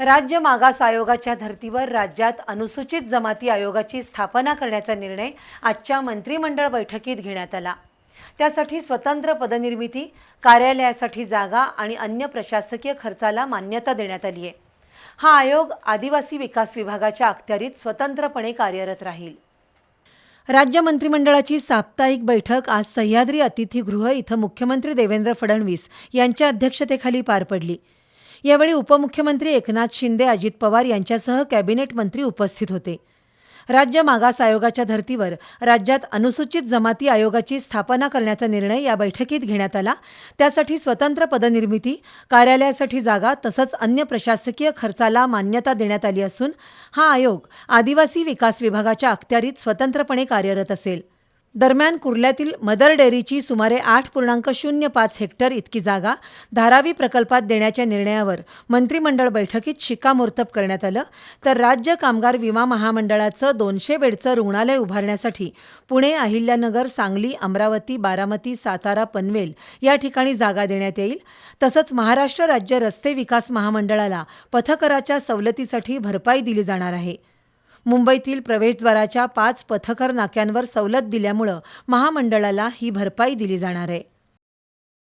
राज्य मागास आयोगाच्या धर्तीवर राज्यात अनुसूचित जमाती आयोगाची स्थापना करण्याचा निर्णय आजच्या मंत्रिमंडळ बैठकीत घेण्यात आला. त्यासाठी स्वतंत्र पदनिर्मिती कार्यालयासाठी जागा आणि अन्य प्रशासकीय खर्चाला मान्यता देण्यात आली आहे. हा आयोग आदिवासी विकास विभागाच्या अखत्यारीत स्वतंत्रपणे कार्यरत राहील. राज्य मंत्रिमंडळाची साप्ताहिक बैठक आज सह्याद्री अतिथीगृह इथं मुख्यमंत्री देवेंद्र फडणवीस यांच्या अध्यक्षतेखाली पार पडली. यावेळी उपमुख्यमंत्री एकनाथ शिंदे अजित पवार यांच्यासह कॅबिनेट मंत्री उपस्थित होते. राज्य मागास आयोगाच्या धर्तीवर राज्यात अनुसूचित जमाती आयोगाची स्थापना करण्याचा निर्णय या बैठकीत घेण्यात आला. त्यासाठी स्वतंत्र पदनिर्मिती कार्यालयासाठी जागा तसंच अन्य प्रशासकीय खर्चाला मान्यता देण्यात आली असून हा आयोग आदिवासी विकास विभागाच्या अखत्यारीत स्वतंत्रपणे कार्यरत असेल. दरम्यान कुर्ल्यातील मदर डेअरीची सुमारे आठ पूर्णांक शून्य पाच हेक्टर इतकी जागा धारावी प्रकल्पात देण्याच्या निर्णयावर मंत्रिमंडळ बैठकीत शिक्कामोर्तब करण्यात आलं. तर राज्य कामगार विमा महामंडळाचं दोनशे बेडचं रुग्णालय उभारण्यासाठी पुणे अहिल्यानगर सांगली अमरावती बारामती सातारा पनवेल या ठिकाणी जागा देण्यात येईल. तसंच महाराष्ट्र राज्य रस्ते विकास महामंडळाला पथकराच्या सवलतीसाठी भरपाई दिली जाणार आहे. मुंबईतील प्रवेशद्वाराच्या पाच पथकर नाक्यांवर सवलत दिल्यामुळं महामंडळाला ही भरपाई दिली जाणार आहे.